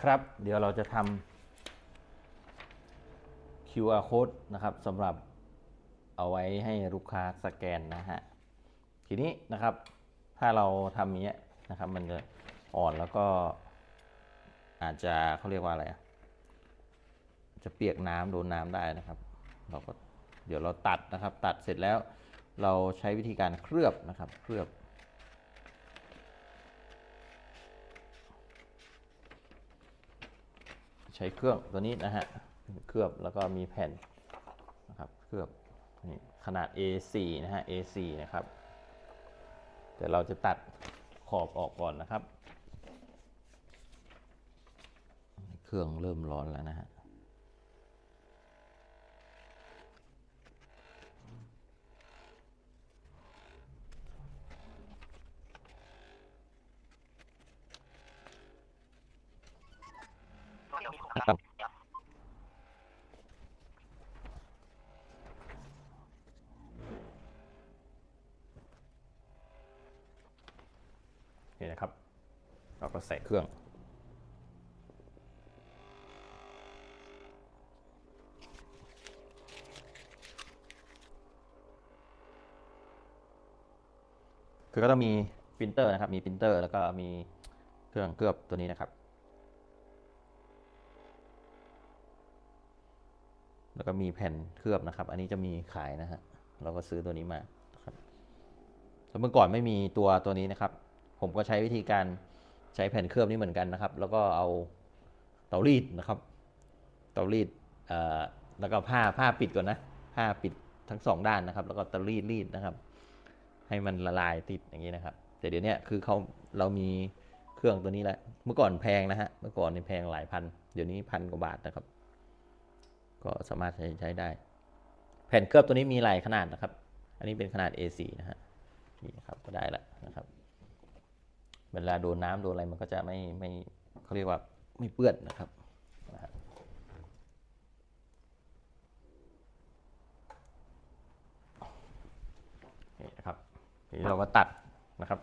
ครับ เดี๋ยวเราจะทำ QR code นะครับสำหรับเอาไว้ให้ลูกค้าสแกนนะฮะ ทีนี้นะครับถ้าเราทำอย่างเนี้ยนะครับมันจะอ่อนแล้วก็อาจจะเขาเรียกว่าอะไรจะเปียกน้ำโดนน้ำได้นะครับ เราก็เดี๋ยวเราตัดนะครับ ตัดเสร็จแล้วเราใช้วิธีการเคลือบนะครับ เคลือบ ช้เครื่องตัวนี้นะฮะเคลือบแล้วก็มีแผ่นนะครับเคลือบนี่ขนาด A4 นะฮะ A4 นะครับเดี๋ยวเราจะตัดขอบออกก่อนนะครับ เครื่องเริ่มร้อนแล้วนะฮะ นี่นะครับ เราก็ใส่เครื่อง คือก็ต้องมีปรินเตอร์นะครับ มีปรินเตอร์แล้วก็มีเครื่องเคลือบตัวนี้นะครับ แล้วก็มีแผ่นเคลือบนะครับ อันนี้จะมีขายนะฮะ เราก็ซื้อตัวนี้มาครับแล้วเมื่อก่อนไม่มีตัวตัวนี้นะครับ ผมก็ใช้วิธีการใช้แผ่นเคลือบนี้เหมือนกันนะครับ แล้วก็เอาเตารีดนะครับ เตารีดแล้วก็ผ้าผ้าปิดก่อนนะ ผ้าปิดทั้งสองด้านนะครับ แล้วก็เตารีดรีดนะครับ ให้มันละลายติดอย่างนี้นะครับ แต่เดี๋ยวนี้คือเขาเรามีเครื่องตัวนี้แล้ว เมื่อก่อนแพงนะฮะ เมื่อก่อนนี่แพงหลายพัน เดี๋ยวนี้พันกว่าบาทนะครับ ก็สามารถใช้ใช้ได้ แผ่นเคลือบตัวนี้มีหลายขนาดนะครับ อันนี้เป็นขนาด A4 นะฮะ นี่ครับก็ได้แล้วนะครับ เวลาโดนน้ำโดนอะไรมันก็จะไม่ไม่เขาเรียกว่าไม่เปื้อนนะครับนี่นะครับทีนี้เราก็ตัดนะครับ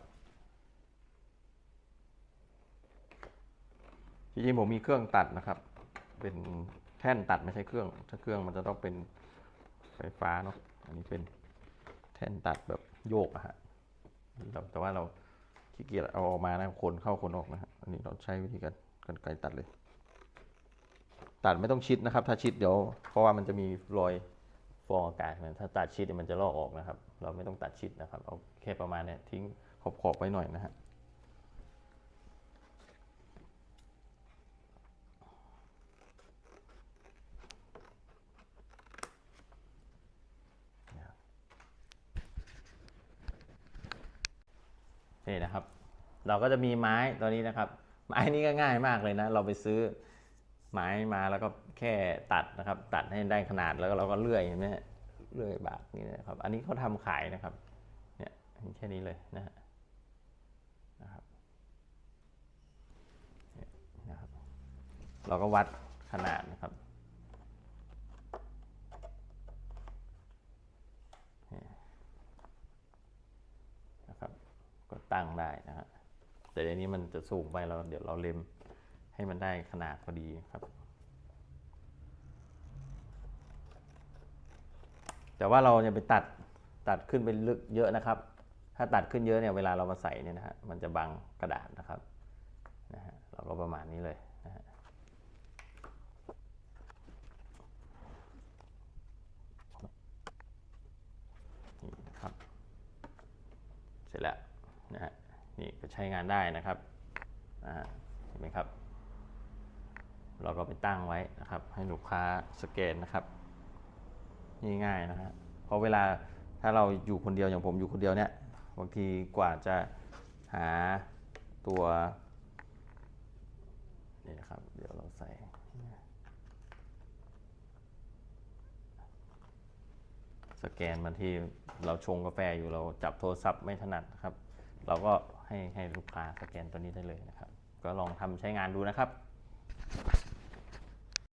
จริงๆผมมีเครื่องตัดนะครับ เป็นแท่นตัดไม่ใช่เครื่อง ถ้าเครื่องมันจะต้องเป็นไฟฟ้าเนาะอันนี้เป็นแท่นตัดแบบโยกอะฮะแต่ว่าเรา ขี้เกียจเอาออกมานะคนเข้าคนออกนะฮะอันนี้เราใช้วิธีการกันไกรตัดเลย ตัดไม่ต้องชิดนะครับ ถ้าชิดเดี๋ยว เพราะว่ามันจะมีรอยฟองอากาศมันถ้าตัดชิดมันจะลอกออกนะครับ เราไม่ต้องตัดชิดนะครับ เอาแค่ประมาณเนี้ยทิ้งขอบๆไว้หน่อยนะฮะ นี่นะครับ เราก็จะมีไม้ตัวนี้นะครับ ไม้นี้ก็ง่ายมากเลยนะ เราไปซื้อไม้มาแล้วก็แค่ตัดนะครับ ตัดให้ได้ขนาดแล้วเราก็เลื่อยเห็นไหมเลื่อยบากนี่นะครับ อันนี้เขาทำขายนะครับ เนี่ยแค่นี้เลยนะฮะนะครับเนี่ยนะครับ เราก็วัดขนาดนะครับก็ ตั้งได้นะฮะแต่อันนี้มันจะสูงไปเราเดี๋ยวเราเล็มให้มันได้ขนาดพอดีครับ แต่ว่าเราจะไปตัดตัดขึ้นไปลึกเยอะนะครับ ถ้าตัดขึ้นเยอะเนี่ยเวลาเรามาใส่เนี่ยนะฮะมันจะบังกระดาษนะครับนะฮะเราก็ประมาณนี้เลยนะฮะนี่นะครับ เสร็จแล้ว นะฮะนี่ก็ใช้งานได้นะครับนะฮะเห็นไหมครับ เราก็ไปตั้งไว้นะครับ ให้ลูกค้าสแกนนะครับนี่ง่ายนะฮะเพราะเวลาถ้าเราอยู่คนเดียวอย่างผมอยู่คนเดียวเนี่ยบางทีกว่าจะหาตัวนี่นะครับ เดี๋ยวเราใส่สแกนมาที่เราชงกาแฟอยู่เราจับโทรศัพท์ไม่ถนัดนะครับ เราก็ให้ให้ลูกค้าสแกนตัวนี้ได้เลยนะครับ ก็ลองทำใช้งานดูนะครับ